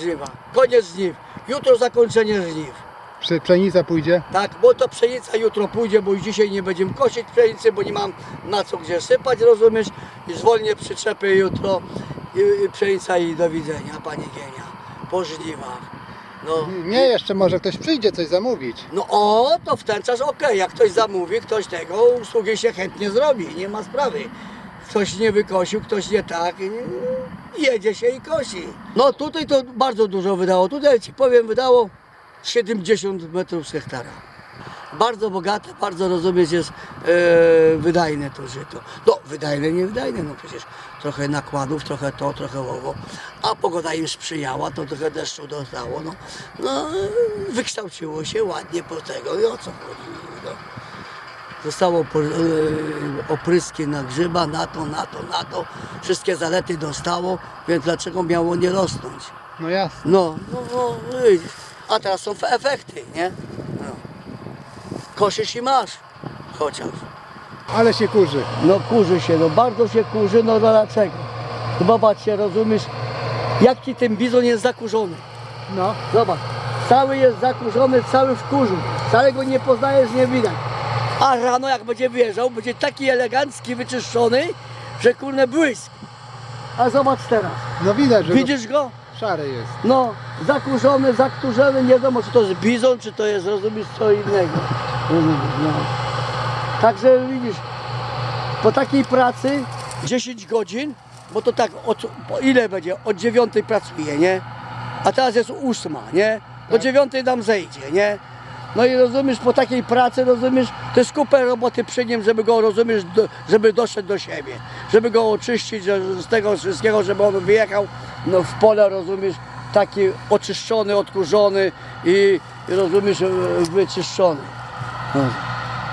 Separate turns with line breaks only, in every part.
żniwa. Koniec żniw. Jutro zakończenie żniw.
Przy- Pszenica pójdzie?
Tak, bo to pszenica jutro pójdzie, bo już dzisiaj nie będziemy kosić pszenicy, bo nie mam na co gdzie sypać, rozumiesz? I zwolnię przyczepy jutro i, i pszenica i do widzenia, Pani Gienia. Po żniwach. No.
Nie, jeszcze może ktoś przyjdzie coś zamówić.
No o, to w ten czas okej, jak ktoś zamówi, ktoś tego, usługi się chętnie zrobi, nie ma sprawy. Ktoś nie wykosił, ktoś nie tak, i jedzie się i kosi. No tutaj to bardzo dużo wydało, tutaj ci powiem wydało 70 metrów z hektara. Bardzo bogate, bardzo rozumieć jest e, wydajne to żyto. No wydajne, nie wydajne, no przecież trochę nakładów, trochę to, trochę owo. A pogoda im sprzyjała, to trochę deszczu dostało, no, no wykształciło się ładnie po tego i o co chodzi. No. Zostało e, opryski na grzyba, na to, na to, na to. Wszystkie zalety dostało, więc dlaczego miało nie rosnąć?
No jasne.
No, no, no. A teraz są efekty, nie? No. Kosisz i masz. Chociaż.
Ale się kurzy.
No kurzy się, no bardzo się kurzy, no dlaczego? Zobacz się, rozumiesz, jak ci ten bizon jest zakurzony.
No.
Zobacz, cały jest zakurzony, cały w kurzu. Całego nie poznajesz, nie widać. A rano jak będzie wjeżdżał, będzie taki elegancki, wyczyszczony, że kurne błysk. A zobacz teraz,
No widać, że
widzisz go?
szary jest.
No, zakurzony, zakturzony, nie wiadomo czy to jest bizon, czy to jest, rozumiesz, co innego. Rozumiesz, no. Także widzisz, po takiej pracy 10 godzin, bo to tak, od, po ile będzie? Od 9 pracuję, nie? A teraz jest 8, nie? Do
Tak.
9 nam zejdzie, nie? No i rozumiesz, po takiej pracy, rozumiesz, to jest kupę roboty przy nim, żeby go, rozumiesz, do, żeby doszedł do siebie, żeby go oczyścić z tego wszystkiego, żeby on wyjechał no, w pole, rozumiesz, taki oczyszczony, odkurzony i, i rozumiesz, e, wyczyszczony. No.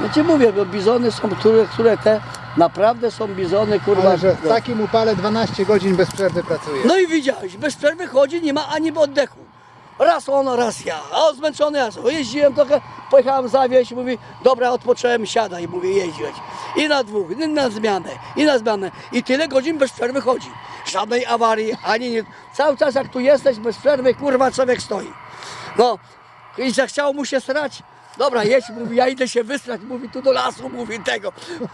No ci mówię, bo bizony są, które, które te naprawdę są bizony, kurwa.
Ale że w
no.
takim upale 12 godzin bez przerwy pracuje.
No i widziałeś, bez przerwy chodzi, nie ma ani oddechu. Raz on, raz ja. A on zmęczony ja. Jeździłem trochę, pojechałem zawieźć, mówi, dobra, odpocząłem, siadaj, mówię, jeździłeś. I na dwóch, i na zmianę, i na zmianę. I tyle godzin bez przerwy chodzi. Żadnej awarii, ani nie. Cały czas jak tu jesteś bez przerwy, kurwa, człowiek stoi. No, i zachciało mu się srać. Dobra, jedź, mówi, ja idę się wysrać, mówi, tu do lasu, mówi tego.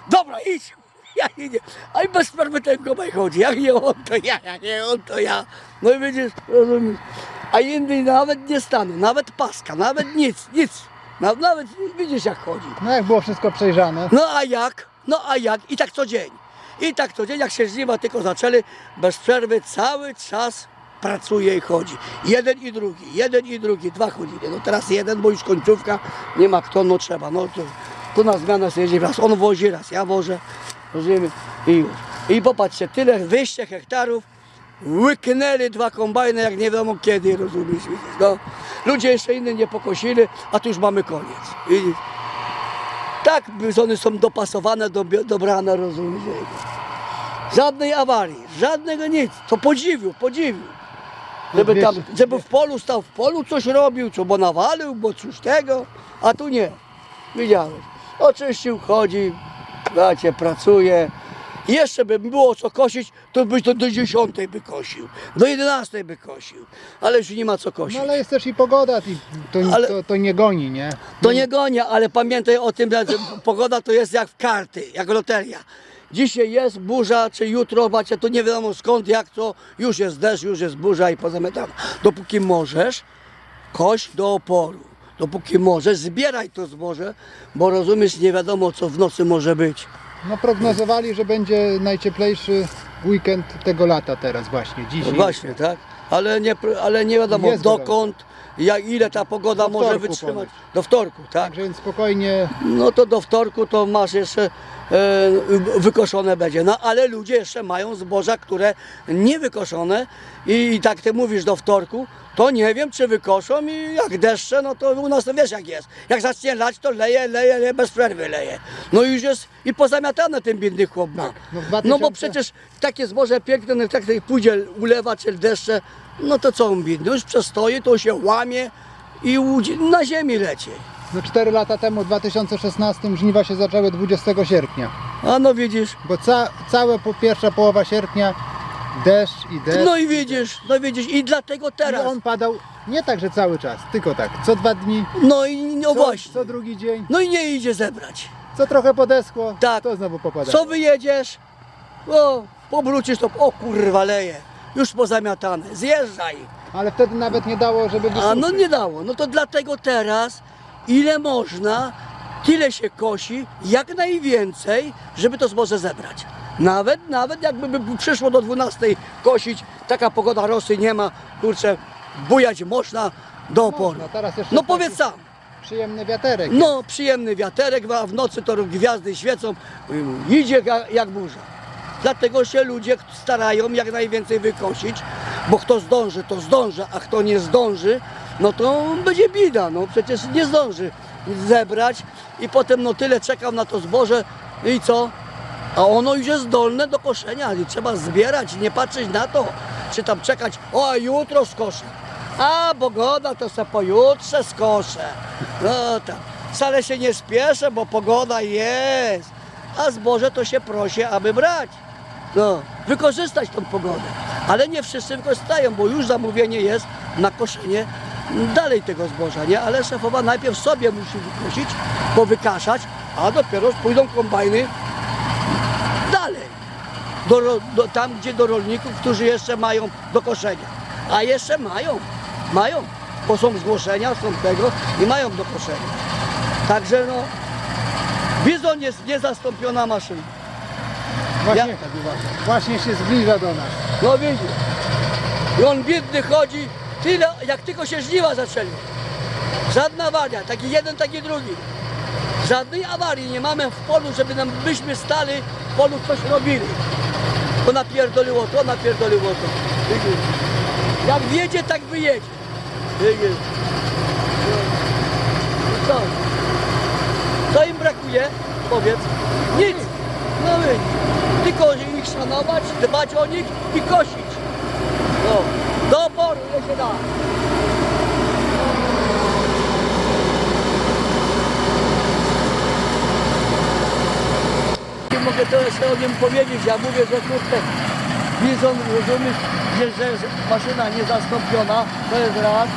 Dobra, idź. Ja idę. A i bez przerwy ten gobaj chodzi. Jak nie on, to ja, jak nie on, to ja. No i widzisz, rozumiesz. A inny nawet nie stanu, nawet paska, nawet nic, nic. Na- Nawet widzisz jak chodzi.
No jak było wszystko przejrzane.
No a jak? No a jak? I tak co dzień. I tak co dzień, jak się żniwa tylko zaczęli, bez przerwy cały czas pracuje i chodzi. Jeden i drugi, jeden i drugi, dwa chodzili. No teraz jeden, bo już końcówka, nie ma kto, no trzeba. No to, to na zmianę sobie jedzie raz, on wozi raz, ja wożę, rozumiemy i już. I popatrzcie, tyle 200 hektarów, łyknęli dwa kombajny jak nie wiadomo kiedy, rozumiesz, widzisz, no. Ludzie jeszcze inny nie pokosili, a tu już mamy koniec, widzisz. Tak, bizony są dopasowane, do, dobrane, rozumiesz. Żadnej awarii, żadnego nic. To podziwiu, podziwiu. Żeby tam, żeby w polu stał, w polu coś robił, co bo nawalił, bo cóż tego, a tu nie. Widziałeś. Oczyścił, chodzi, dacie, pracuje. Jeszcze by było co kosić, to byś to do 10 by kosił, do 11 by kosił, ale już nie ma co kosić.
No ale jest też i pogoda, i to,
Ale-
to, to nie goni, nie?
To nie gonia, ale pamiętaj o tym, że pogoda to jest jak w karty, jak loteria. Dzisiaj jest burza, czy jutro, macie, to nie wiadomo skąd, jak to, już jest deszcz, już jest burza i pozamiatana. Dopóki możesz, koś do oporu. Dopóki możesz, zbieraj to zboże, bo rozumiesz, nie wiadomo co w nocy może być.
No prognozowali, że będzie najcieplejszy weekend tego lata teraz właśnie.
No
i-
właśnie, tak? Ale nie, ale nie wiadomo
Jest
dokąd, jak, ile ta pogoda
Do
może
wtorku
wytrzymać.
ponoć.
Do wtorku, tak?
Także więc spokojnie,
No to do wtorku to masz jeszcze wykoszone będzie. No ale ludzie jeszcze mają zboża, które nie wykoszone i, i tak ty mówisz do wtorku, to nie wiem czy wykoszą i jak deszcze, no to u nas to wiesz jak jest. Jak zacznie lać, to leje, leje, leje, bez przerwy leje. No i już jest i pozamiatane ten biedny chłop ma.
No
No
2000
bo przecież takie zboże piękne, no tak jak pójdzie ulewa czy deszcze, no to co on biedny? Już przestoi, to się łamie i na ziemi leci.
No 4 lata temu, w 2016 żniwa się zaczęły 20 sierpnia.
A no widzisz,
Bo ca, całe po pierwsza połowa sierpnia deszcz i deszcz.
No i widzisz, no widzisz, i dlatego
I
teraz.
on padał nie tak, że cały czas, tylko tak, co dwa dni,
No i no
co,
właśnie.
co drugi dzień,
No i nie idzie zebrać.
co trochę podeschło,
Tak.
to znowu popada.
Co wyjedziesz? O, pobrócisz to, o kurwa leje. Już pozamiatane, zjeżdżaj.
Ale wtedy nawet nie dało, żeby
A
wysuszyć.
no nie dało. No to dlatego teraz, ile można, tyle się kosi, jak najwięcej, żeby to zboże zebrać. Nawet, nawet jakby by przyszło do 12 kosić, taka pogoda rosy nie ma, kurczę, bujać można do oporu.
Można, teraz jeszcze
No
taki
powiedz sam.
Przyjemny wiaterek.
No, przyjemny wiaterek, a w nocy to gwiazdy świecą, ym, idzie jak, jak burza. Dlatego się ludzie starają jak najwięcej wykosić, bo kto zdąży, to zdąży, a kto nie zdąży, no to będzie bida, no przecież nie zdąży zebrać i potem no tyle czekał na to zboże i co? A ono już jest zdolne do koszenia i trzeba zbierać, nie patrzeć na to, czy tam czekać, o a jutro skoszę. A pogoda to se pojutrze skoszę. No tam, wcale się nie spieszę, bo pogoda jest. A zboże to się prosi, aby brać. No, wykorzystać tą pogodę. Ale nie wszyscy wykorzystają, bo już zamówienie jest na koszenie dalej tego zboża, nie? Ale szefowa najpierw sobie musi wykosić, powykaszać, a dopiero pójdą kombajny dalej. Do, do, tam, gdzie do rolników, którzy jeszcze mają do koszenia. A jeszcze mają, mają, bo są zgłoszenia, są tego i mają do koszenia. Także no, bizon jest niezastąpiona maszyna.
Właśnie
Ja-
tak. Właśnie się zbliża do nas.
No widzisz. I on biedny chodzi, tyle, jak tylko się żniwa zaczęli. Żadna awaria, taki jeden, taki drugi. Żadnej awarii nie mamy w polu, żeby nam byśmy stali w polu coś robili. To napierdoliło to, napierdoliło to. Jak wjedzie, tak wyjedzie. No. Co? Co im brakuje? Powiedz. Nic. No widzisz. Tylko ich szanować, dbać o nich i kosić. No. Do oporu, ile się da. Mogę to jeszcze o nim powiedzieć. Ja mówię, że kurczę, bizon, rozumiesz, że, że maszyna niezastąpiona, to jest raz,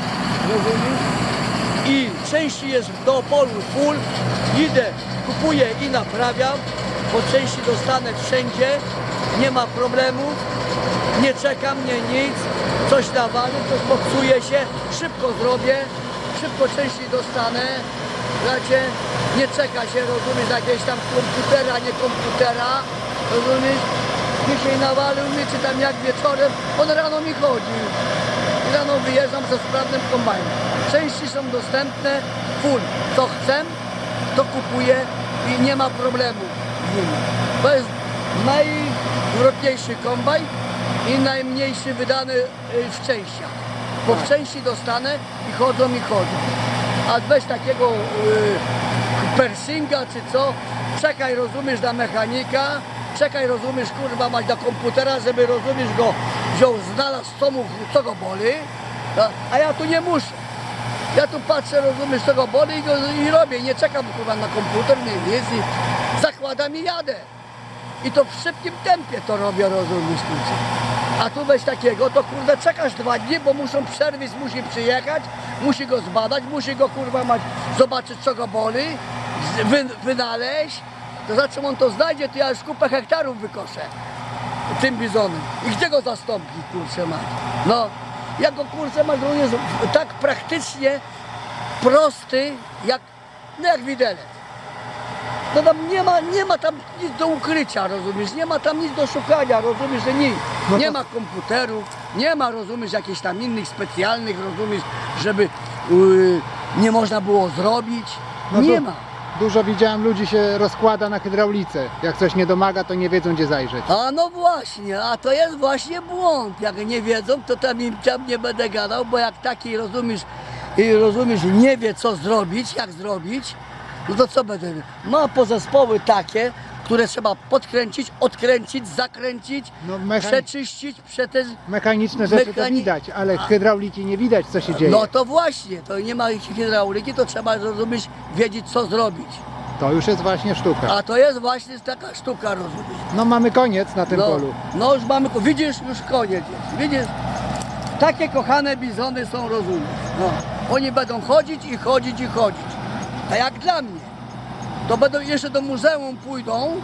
rozumiesz? I części jest do oporu full, idę, kupuję i naprawiam, bo części dostanę wszędzie, nie ma problemu, nie czekam, nie nic, coś nawalę, coś popsuje się, szybko zrobię, szybko części dostanę, znacie, nie czeka się, rozumiesz, jakieś tam komputera, nie komputera, rozumiesz, dzisiaj nawalił mnie, czy tam jak wieczorem, on rano mi chodzi, rano wyjeżdżam ze sprawnym kombajnem. Części są dostępne, full, co chcę, to kupuję i nie ma problemu z nimi. To jest najwrotniejszy kombajn i najmniejszy wydany y, w częściach. Bo w części dostanę i chodzą i chodzą. A weź takiego y, persinga czy co, czekaj rozumiesz na mechanika, czekaj rozumiesz kurwa mać na komputera, żeby rozumiesz go wziął, znalazł co, mu, co go boli, a- a ja tu nie muszę. Ja tu patrzę, rozumiesz, co go boli i, go, i robię. Nie czekam kurwa na komputer, nie nic i zakładam i jadę. I to w szybkim tempie to robię, rozumiesz, kurczę. A tu weź takiego, to kurde czekasz dwa dni, bo muszą serwis musi przyjechać, musi go zbadać, musi go kurwa mać, zobaczyć co go boli, wy, wynaleźć. To za czym on to znajdzie, to ja już kupę hektarów wykoszę tym bizonem. I gdzie go zastąpi, kurczę mać? No, jak go kurczę mać, on jest tak praktycznie prosty, jak, no jak widelec. No tam nie ma, nie ma tam nic do ukrycia, rozumiesz? Nie ma tam nic do szukania, rozumiesz, że nic.
No
Nie
to-
ma komputerów, nie ma, rozumiesz, jakichś tam innych specjalnych, rozumiesz, żeby yy, nie można było zrobić.
No
nie
to
ma.
Dużo widziałem, ludzi się rozkłada na hydraulice. Jak coś nie domaga, to nie wiedzą gdzie zajrzeć.
A no właśnie, a to jest właśnie błąd. Jak nie wiedzą, to tam im tam nie będę gadał, bo jak taki rozumiesz, i rozumiesz, nie wie co zrobić, jak zrobić, no to co będę. Ma pozespoły takie, które trzeba podkręcić, odkręcić, zakręcić,
No, mechan-
przeczyścić, przetez...
Mechaniczne rzeczy to
Mechani-
widać, ale hydrauliki nie widać co się dzieje.
No to właśnie, to nie ma hydrauliki, to trzeba rozumieć, wiedzieć co zrobić.
To już jest właśnie sztuka.
A to jest właśnie taka sztuka, rozumiesz?
No mamy koniec na tym
no,
polu.
No już mamy, widzisz, już koniec jest, widzisz? Takie kochane bizony są, rozumiesz? No. Oni będą chodzić i chodzić i chodzić. A jak dla mnie, to będą jeszcze do muzeum pójdą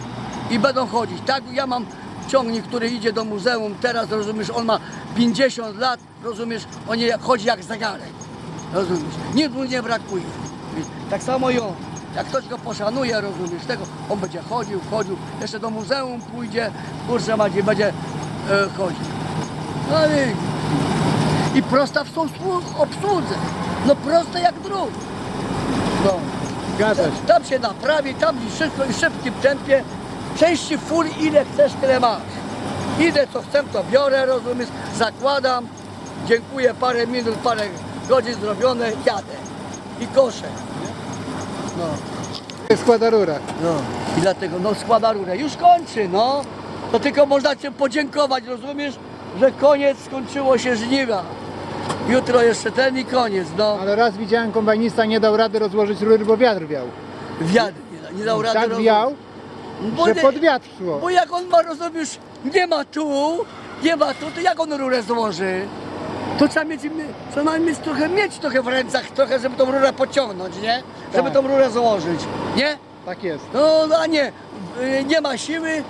i będą chodzić. Tak, ja mam ciągnik, który idzie do muzeum, teraz rozumiesz, on ma 50 lat, rozumiesz, on jak chodzi jak zegarek. Rozumiesz? Nic mu nie brakuje. Tak samo i on. Jak ktoś go poszanuje, rozumiesz, tego, on będzie chodził, chodził, jeszcze do muzeum pójdzie, kurczę macie, będzie e, chodził. No i, i prosta w obsłu- obsłudze. No proste jak drut. No.
Zgadza się.
Tam się naprawi, tam wszystko i w szybkim tempie. Części full ile chcesz, tyle masz. Idę co chcę, to biorę, rozumiesz, zakładam, dziękuję, parę minut, parę godzin zrobione, jadę. I koszę. No,
Składa rura.
no. I dlatego, no składa rurę. Już kończy, no. To tylko można Cię podziękować, rozumiesz, że koniec, skończyło się żniwa. Jutro jeszcze ten i koniec, no.
Ale raz widziałem kombajnista nie dał rady rozłożyć rury, bo wiatr wiał.
Wiatr nie, nie dał rady
Tak
rozumieć.
wiał,
Bo
że
nie-
pod wiatr szło.
Bo jak on ma, rozumiesz, nie ma tu, nie ma tu, to jak on rurę złoży? To trzeba mieć, co najmniej mieć trochę, mieć trochę w rękach, trochę, żeby tą rurę pociągnąć, nie? Żeby
Tak.
tą rurę złożyć, nie?
Tak jest.
No, no a nie, y, nie ma siły,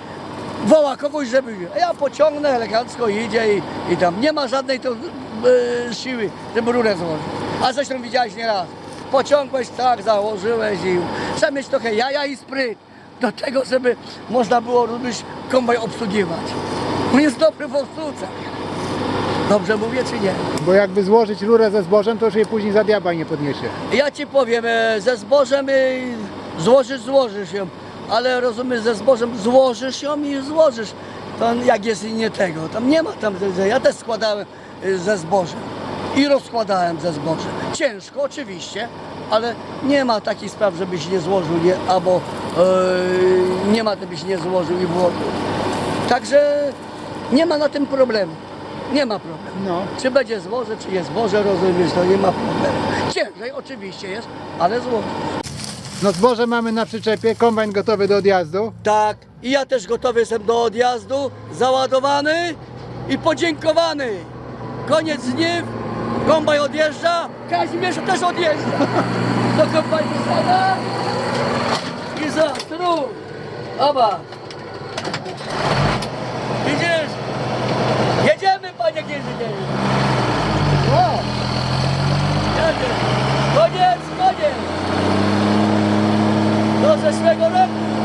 woła kogoś, żeby, a ja pociągnę, elegancko idzie i, i tam nie ma żadnej to, y, siły, żeby rurę złożyć. A zresztą widziałeś nieraz, pociągłeś tak, założyłeś i trzeba mieć trochę jaja i spryt do tego, żeby można było robić kombaj obsługiwać. On jest dobry w obsłudze. Dobrze mówię czy nie?
Bo jakby złożyć rurę ze zbożem, to już jej później za diabła nie podniesie.
Ja ci powiem, e, ze zbożem e, złożysz, złożysz ją, ale rozumiesz, ze zbożem złożysz ją i złożysz. To jak jest i nie tego, tam nie ma tam, ja też składałem e, ze zbożem i rozkładałem ze zbożem. Ciężko oczywiście, ale nie ma takich spraw, żebyś nie złożył, nie, albo e, nie ma, żebyś nie złożył i włożył. Także nie ma na tym problemu. Nie ma problemu.
No.
Czy będzie złoże, czy jest zboże, rozumiesz, to nie ma problemu. Ciężej oczywiście jest, ale złoże.
No zboże mamy na przyczepie, kombajn gotowy do odjazdu.
Tak, i ja też gotowy jestem do odjazdu, załadowany i podziękowany koniec żniw, kombaj odjeżdża, Kazimierz też odjeżdża. Do kombajnu wsiada i za strój. Oba. Widzisz? Jedziemy, panie inżynieru.
Wow.
Jedziemy. Koniec, koniec. Do zeszłego roku.